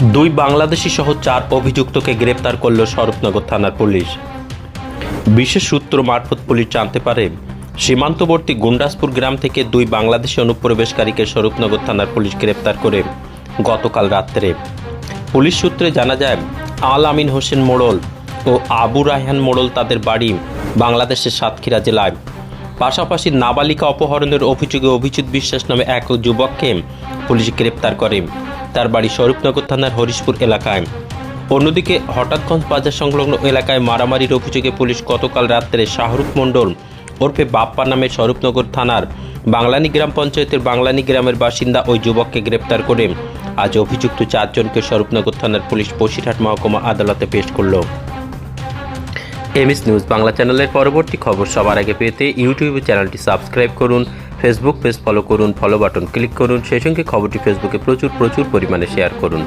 দুই বাংলাদেশি সহ চার অভিযুক্তকে গ্রেপ্তার করল স্বরূপনগর থানার পুলিশ। বিশেষ সূত্র মারফত পুলিশ জানতে পারে, সীমান্তবর্তী গুন্ডাসপুর গ্রাম থেকে দুই বাংলাদেশি অনুপ্রবেশকারীকে স্বরূপনগর থানার পুলিশ গ্রেপ্তার করে গতকাল রাত্রে। পুলিশ সূত্রে জানা যায়, আল আমিন হোসেন মোড়ল ও আবু রায়হান মোড়ল তাদের বাড়ি বাংলাদেশের সাতক্ষীরা জেলায়। পাশাপাশি নাবালিকা অপহরণের অভিযোগে অভিজিৎ বিশ্বাস নামে এক যুবককে পুলিশ গ্রেপ্তার করে। তার বাড়ি স্বরূপনগর থানার হরিশপুর এলাকায়। অন্যদিকে হঠাৎগঞ্জ বাজার সংলগ্ন এলাকায় মারামারির অভিযোগে পুলিশ গতকাল রাত্রে শাহরুখ মণ্ডল ওরফে বাপ্পা নামে স্বরূপনগর থানার বাংলানি গ্রাম পঞ্চায়েতের বাংলানি গ্রামের বাসিন্দা ওই যুবককে গ্রেপ্তার করে আজ অভিযুক্ত চারজনকে স্বরূপনগর থানার পুলিশ বসিরহাট মহকুমা আদালতে পেশ করল। এমএস নিউজ বাংলা চ্যানেলের পরবর্তী খবর সবার আগে পেতে ইউটিউব চ্যানেলটি সাবস্ক্রাইব করুন। ফেসবুক পেজ ফলো করুন ফলো বাটন ক্লিক করুন, সেই সঙ্গে খবরটি ফেসবুকে প্রচুর প্রচুর পরিমাণে শেয়ার করুন।